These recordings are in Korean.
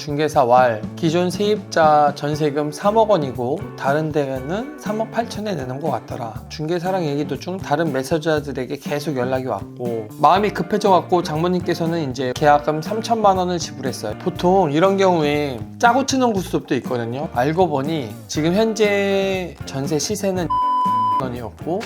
중개사 왈 기존 세입자 전세금 3억 원이고 다른 데는 3억 8천에 내는 것 같더라. 중개사랑 얘기 도중 다른 매수자들에게 계속 연락이 왔고 마음이 급해져 갖고 장모님께서는 이제 계약금 3천만 원을 지불했어요. 보통 이런 경우에 짜고 치는 구스도 있거든요. 알고 보니 지금 현재 전세 시세는 원이었고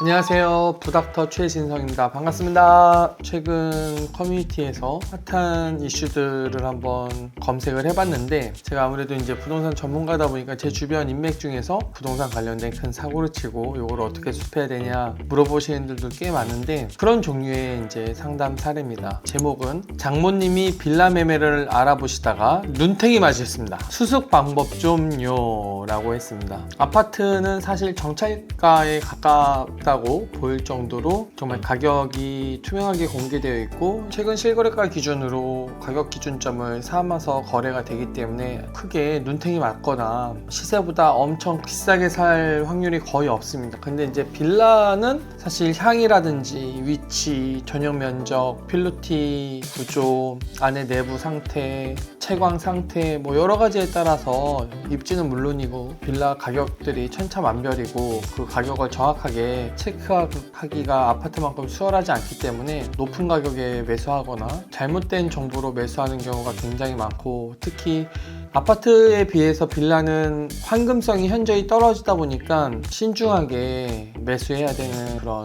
안녕하세요. 부닥터 최진성입니다. 반갑습니다. 최근 커뮤니티에서 핫한 이슈들을 한번 검색을 해봤는데 제가 아무래도 이제 부동산 전문가다 보니까 제 주변 인맥 중에서 부동산 관련된 큰 사고를 치고 이걸 어떻게 수습해야 되냐 물어보시는 분들도 꽤 많은데 그런 종류의 이제 상담 사례입니다. 제목은 장모님이 빌라 매매를 알아보시다가 눈탱이 맞으셨습니다. 수습 방법 좀요 라고 했습니다. 아파트는 사실 정찰가에 가깝 다고 보일 정도로 정말 가격이 투명하게 공개되어 있고 최근 실거래가 기준으로 가격 기준점을 삼아서 거래가 되기 때문에 크게 눈탱이 맞거나 시세보다 엄청 비싸게 살 확률이 거의 없습니다. 근데 이제 빌라는 사실 향이라든지 위치, 전용 면적, 필로티 구조, 안에 내부 상태, 채광 상태 뭐 여러 가지에 따라서 입지는 물론이고 빌라 가격들이 천차만별이고 그 가격을 정확하게 체크하기가 아파트만큼 수월하지 않기 때문에 높은 가격에 매수하거나 잘못된 정보로 매수하는 경우가 굉장히 많고 특히 아파트에 비해서 빌라는 환금성이 현저히 떨어지다 보니까 신중하게 매수해야 되는 그런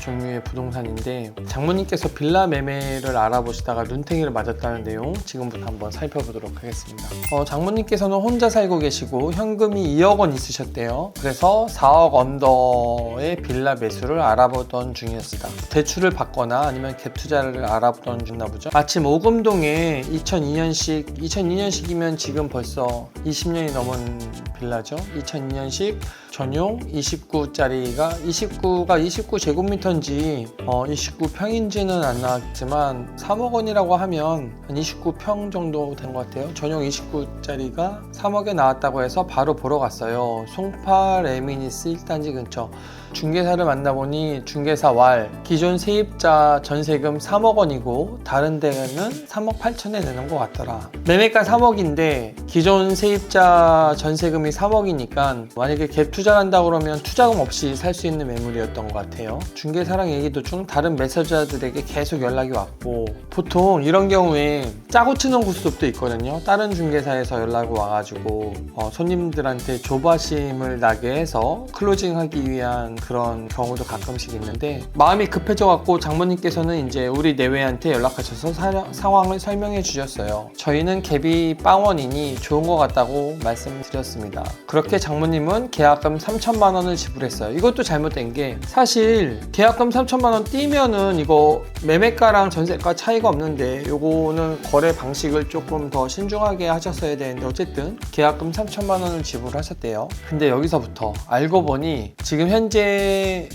종류의 부동산인데 장모님께서 빌라 매매를 알아보시다가 눈탱이를 맞았다는 내용 지금부터 한번 살펴보도록 하겠습니다. 어, 장모님께서는 혼자 살고 계시고 현금이 2억 원 있으셨대요. 그래서 4억 언더의 빌라 매수를 알아보던 중이었습니다. 대출을 받거나 아니면 갭 투자를 알아보던 중나 보죠. 마침 오금동에 2002년식 2002년식이면 지금 벌써 20년이 넘은 빌라죠. 2002년식 전용 29짜리가 29가 29제곱미터인지 어, 29평인지는 안 나왔지만 3억 원이라고 하면 한 29평 정도 된 것 같아요. 전용 29짜리가 3억에 나왔다고 해서 바로 보러 갔어요. 송파 레미니스 1단지 근처. 중개사를 만나보니 중개사 왈 기존 세입자 전세금 3억 원이고 다른 데는 3억 8천에 내는 것 같더라. 매매가 3억인데 기존 세입자 전세금이 3억이니까 만약에 갭 투자를 한다 그러면 투자금 없이 살 수 있는 매물이었던 것 같아요. 중개사랑 얘기 도중 다른 매수자들에게 계속 연락이 왔고 보통 이런 경우에 짜고 치는 구스도 있거든요. 다른 중개사에서 연락이 와가지고 어, 손님들한테 조바심을 나게 해서 클로징하기 위한 그런 경우도 가끔씩 있는데 마음이 급해져 갖고 장모님께서는 이제 우리 내외한테 연락하셔서 사- 상황을 설명해 주셨어요. 저희는 갭이 빵원이니 좋은 것 같다고 말씀드렸습니다. 그렇게 장모님은 계약금 3천만 원을 지불했어요. 이것도 잘못된 게 사실 계약금 3천만 원 띄면은 이거 매매가랑 전세가 차이가 없는데 요거는 거래 방식을 조금 더 신중하게 하셨어야 되는데 어쨌든 계약금 3천만 원을 지불하셨대요. 근데 여기서부터 알고 보니 지금 현재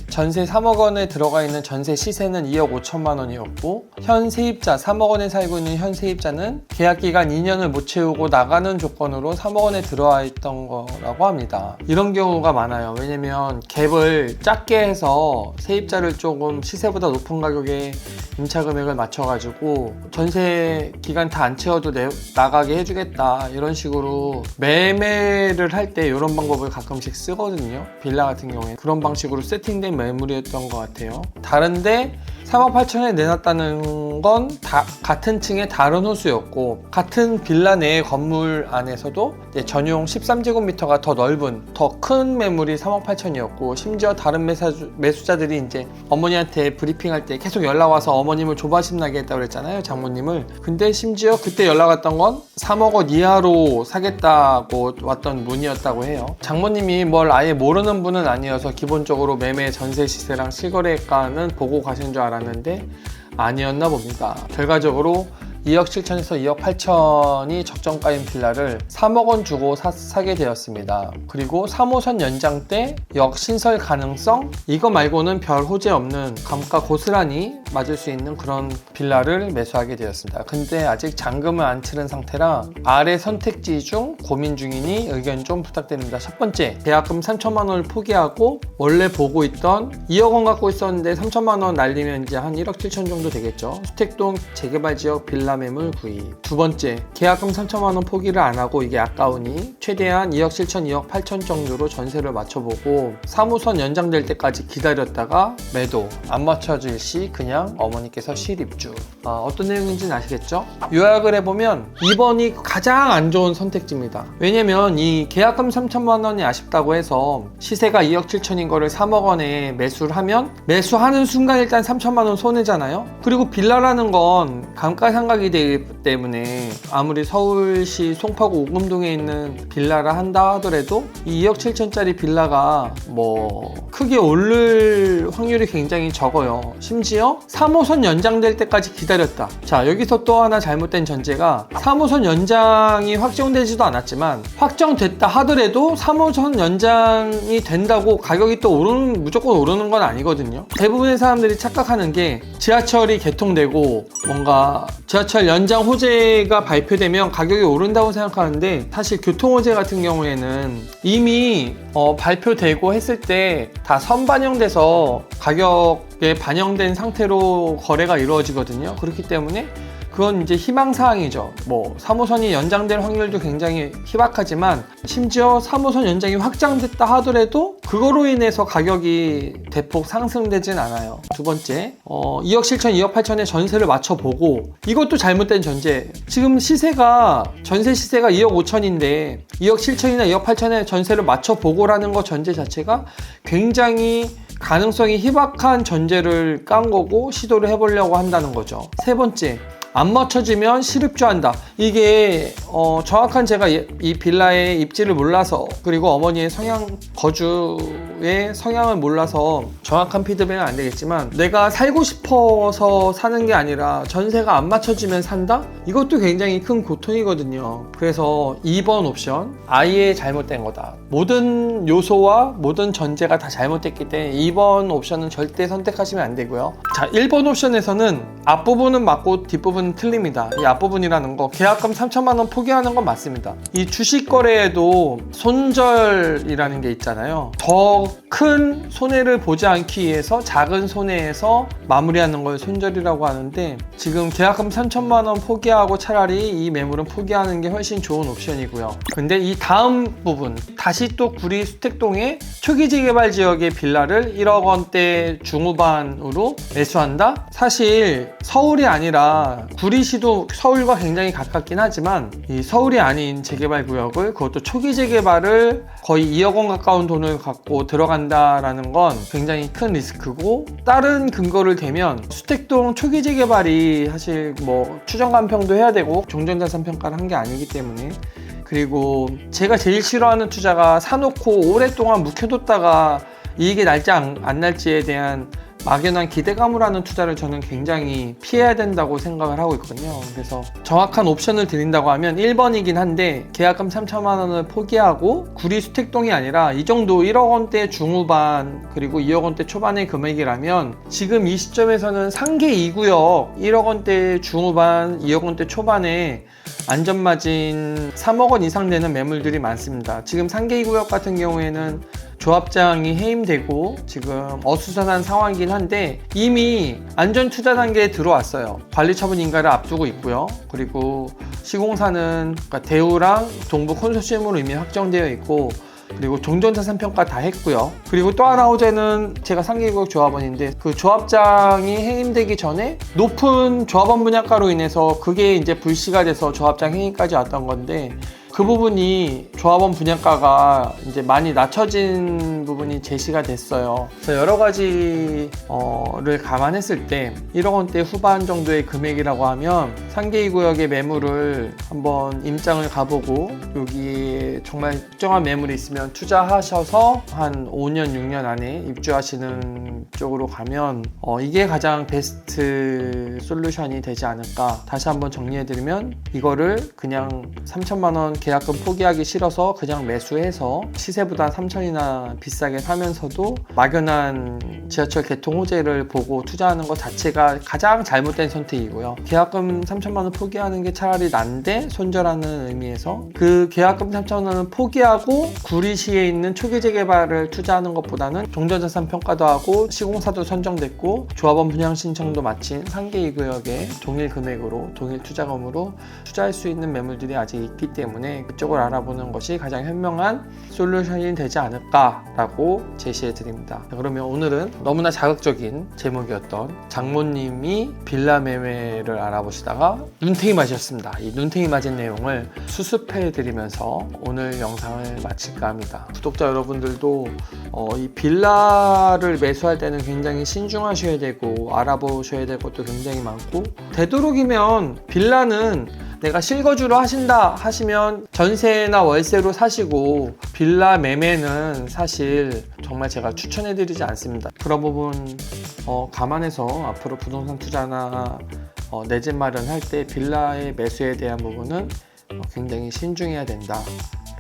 전세 3억 원에 들어가 있는 전세 시세는 2억 5천만 원이었고 현 세입자 3억 원에 살고 있는 현 세입자는 계약 기간 2년을 못 채우고 나가는 조건으로 3억 원에 들어와 있던 거라고 합니다. 이런 경우가 많아요. 왜냐면 갭을 작게 해서 세입자를 조금 시세보다 높은 가격에 임차 금액을 맞춰가지고 전세 기간 다 안 채워도 내- 나가게 해주겠다 이런 식으로 매매를 할 때 이런 방법을 가끔씩 쓰거든요 빌라 같은 경우에 그런 방식 으로 세팅된 매물이었던 것 같아요. 다른데 3억 8천에 내놨다는 건 다 같은 층의 다른 호수였고 같은 빌라 내의 건물 안에서도 전용 13제곱미터가 더 넓은 더 큰 매물이 3억 8천이었고 심지어 다른 매사주, 매수자들이 이제 어머니한테 브리핑할 때 계속 연락 와서 어머님을 조바심 나게 했다고 그랬잖아요 장모님을. 근데 심지어 그때 연락 왔던 건 3억 원 이하로 사겠다고 왔던 문이었다고 해요. 장모님이 뭘 아예 모르는 분은 아니어서 기본적으로 매매 전세 시세랑 실거래가는 보고 가신 줄 알았는데 아니었나 봅니다. 결과적으로 2억 7천에서 2억 8천이 적정가인 빌라를 3억 원 주고 사, 게 되었습니다. 그리고 3호선 연장 때 역 신설 가능성 이거 말고는 별 호재 없는 감가 고스란히 맞을 수 있는 그런 빌라를 매수하게 되었습니다. 근데 아직 잔금을 안 치른 상태라 아래 선택지 중 고민 중이니 의견 좀 부탁드립니다. 첫 번째, 계약금 3천만 원을 포기하고 원래 보고 있던 2억 원 갖고 있었는데 3천만 원 날리면 이제 한 1억 7천 정도 되겠죠. 수택동 재개발 지역 빌라 매물 구입. 두 번째, 계약금 3천만 원 포기를 안 하고 이게 아까우니 최대한 2억 7천, 2억 8천 정도로 전세를 맞춰보고 사무선 연장될 때까지 기다렸다가 매도. 안 맞춰질 시 그냥 어머니께서 실입주. 아, 어떤 내용인지는 아시겠죠? 요약을 해보면 2번이 가장 안 좋은 선택지입니다. 왜냐면 이 계약금 3천만 원이 아쉽다고 해서 시세가 2억 7천인 거를 3억 원에 매수를 하면 매수하는 순간 일단 3천만 원 손해잖아요. 그리고 빌라라는 건 감가상각이 되기 때문에 아무리 서울시 송파구 오금동에 있는 빌라라 한다 하더라도 이 2억 7천짜리 빌라가 뭐 크게 오를 확률이 굉장히 적어요. 심지어 3호선 연장될 때까지 기다렸다. 자, 여기서 또 하나 잘못된 전제가 3호선 연장이 확정되지도 않았지만 확정됐다 하더라도 3호선 연장이 된다고 가격이 또 오르는 무조건 오르는 건 아니거든요. 대부분의 사람들이 착각하는 게 지하철이 개통되고 뭔가 지하철 연장 호재가 발표되면 가격이 오른다고 생각하는데 사실 교통 호재 같은 경우에는 이미 어, 발표되고 했을 때 다 선반영돼서 가격에 반영된 상태로 거래가 이루어지거든요. 그렇기 때문에 그건 이제 희망사항이죠. 뭐 3호선이 연장될 확률도 굉장히 희박하지만 심지어 3호선 연장이 확장됐다 하더라도 그거로 인해서 가격이 대폭 상승되진 않아요. 두 번째, 어, 2억 7천, 2억 8천에 전세를 맞춰보고 이것도 잘못된 전제. 지금 시세가 전세 시세가 2억 5천인데 2억 7천이나 2억 8천에 전세를 맞춰보고라는 거 전제 자체가 굉장히 가능성이 희박한 전제를 깐 거고 시도를 해보려고 한다는 거죠. 세 번째, 안 맞춰지면 실입주한다. 이게 어, 정확한 제가 이- 이 빌라의 입지를 몰라서 그리고 어머니의 성향 거주의 성향을 몰라서 정확한 피드백은 안 되겠지만 내가 살고 싶어서 사는 게 아니라 전세가 안 맞춰지면 산다? 이것도 굉장히 큰 고통이거든요. 그래서 2번 옵션 아예 잘못된 거다. 모든 요소와 모든 전제가 다 잘못됐기 때문에 2번 옵션은 절대 선택하시면 안 되고요. 자, 1번 옵션에서는 앞부분은 맞고 뒷부분 은 틀립니다. 이 앞부분이라는 거 계약금 3천만 원 포기하는 건 맞습니다. 이 주식 거래에도 손절이라는 게 있잖아요. 더 큰 손해를 보지 않기 위해서 작은 손해에서 마무리하는 걸 손절이라고 하는데 지금 계약금 3천만 원 포기하고 차라리 이 매물은 포기하는 게 훨씬 좋은 옵션이고요. 근데 이 다음 부분 다시 또 구리 수택동의 초기 재개발 지역의 빌라를 1억 원대 중후반으로 매수한다? 사실 서울이 아니라 구리시도 서울과 굉장히 가깝긴 하지만 이 서울이 아닌 재개발 구역을 그것도 초기 재개발을 거의 2억 원 가까운 돈을 갖고 들어간 다라는 건 굉장히 큰 리스크고 다른 근거를 대면 수택동 초기 재개발이 사실 뭐 추정 감평도 해야 되고 종전자산 평가를 한 게 아니기 때문에 그리고 제가 제일 싫어하는 투자가 사놓고 오랫동안 묵혀뒀다가 이익이 날지 안, 안 날지에 대한 막연한 기대감을 하는 투자를 저는 굉장히 피해야 된다고 생각을 하고 있거든요. 그래서 정확한 옵션을 드린다고 하면 1번이긴 한데 계약금 3천만 원을 포기하고 구리 수택동이 아니라 이 정도 1억 원대 중후반 그리고 2억 원대 초반의 금액이라면 지금 이 시점에서는 상계 2구역 1억 원대 중후반 2억 원대 초반에 안전마진 3억 원 이상 되는 매물들이 많습니다. 지금 상계 2구역 같은 경우에는 조합장이 해임되고 지금 어수선한 상황이긴 한데 이미 안전 투자 단계에 들어왔어요. 관리 처분 인가를 앞두고 있고요. 그리고 시공사는 그러니까 대우랑 동부 콘소시엄으로 이미 확정되어 있고 그리고 종전자산 평가 다 했고요. 그리고 또 하나 어제는 제가 상계구역 조합원인데 그 조합장이 해임되기 전에 높은 조합원 분양가로 인해서 그게 이제 불씨가 돼서 조합장 해임까지 왔던 건데 그 부분이 조합원 분양가가 이제 많이 낮춰진 부분이 제시가 됐어요. 그래서 여러 가지를 감안했을 때 1억 원대 후반 정도의 금액이라고 하면 상계이 구역의 매물을 한번 임장을 가보고 여기 정말 특정한 매물이 있으면 투자하셔서 한 5년, 6년 안에 입주하시는 쪽으로 가면 어, 이게 가장 베스트 솔루션이 되지 않을까. 다시 한번 정리해드리면 이거를 그냥 3천만 원 계약금 포기하기 싫어서 그냥 매수해서 시세보다 3천이나 비싸게 사면서도 막연한 지하철 개통 호재를 보고 투자하는 것 자체가 가장 잘못된 선택이고요. 계약금 3천만 원 포기하는 게 차라리 난데 손절하는 의미에서 그 계약금 3천 원을 포기하고 구리시에 있는 초기 재개발을 투자하는 것보다는 종전자산 평가도 하고 시공사도 선정됐고 조합원 분양 신청도 마친 상계 이 구역에 동일 금액으로 동일 투자금으로 투자할 수 있는 매물들이 아직 있기 때문에 그쪽을 알아보는 것이 가장 현명한 솔루션이 되지 않을까라고 제시해 드립니다. 그러면 오늘은 너무나 자극적인 제목이었던 장모님이 빌라 매매를 알아보시다가 눈탱이 맞으셨습니다. 이 눈탱이 맞은 내용을 수습해 드리면서 오늘 영상을 마칠까 합니다. 구독자 여러분들도 어, 이 빌라를 매수할 때는 굉장히 신중하셔야 되고 알아보셔야 될 것도 굉장히 많고 되도록이면 빌라는 내가 실거주로 하신다 하시면 전세나 월세로 사시고 빌라 매매는 사실 정말 제가 추천해드리지 않습니다. 그런 부분 어, 감안해서 앞으로 부동산 투자나 어, 내 집 마련할 때 빌라의 매수에 대한 부분은 어, 굉장히 신중해야 된다.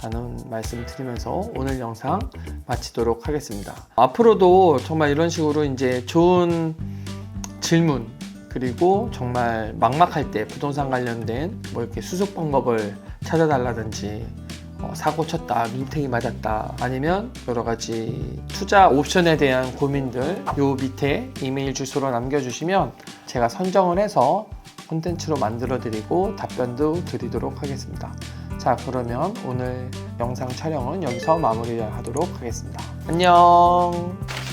라는 말씀 드리면서 오늘 영상 마치도록 하겠습니다. 앞으로도 정말 이런 식으로 이제 좋은 질문 그리고 정말 막막할 때 부동산 관련된 뭐 이렇게 수습 방법을 찾아달라든지 어, 사고 쳤다, 민탱이 맞았다, 아니면 여러 가지 투자 옵션에 대한 고민들 요 밑에 이메일 주소로 남겨주시면 제가 선정을 해서 콘텐츠로 만들어 드리고 답변도 드리도록 하겠습니다. 자, 그러면 오늘 영상 촬영은 여기서 마무리하도록 하겠습니다. 안녕!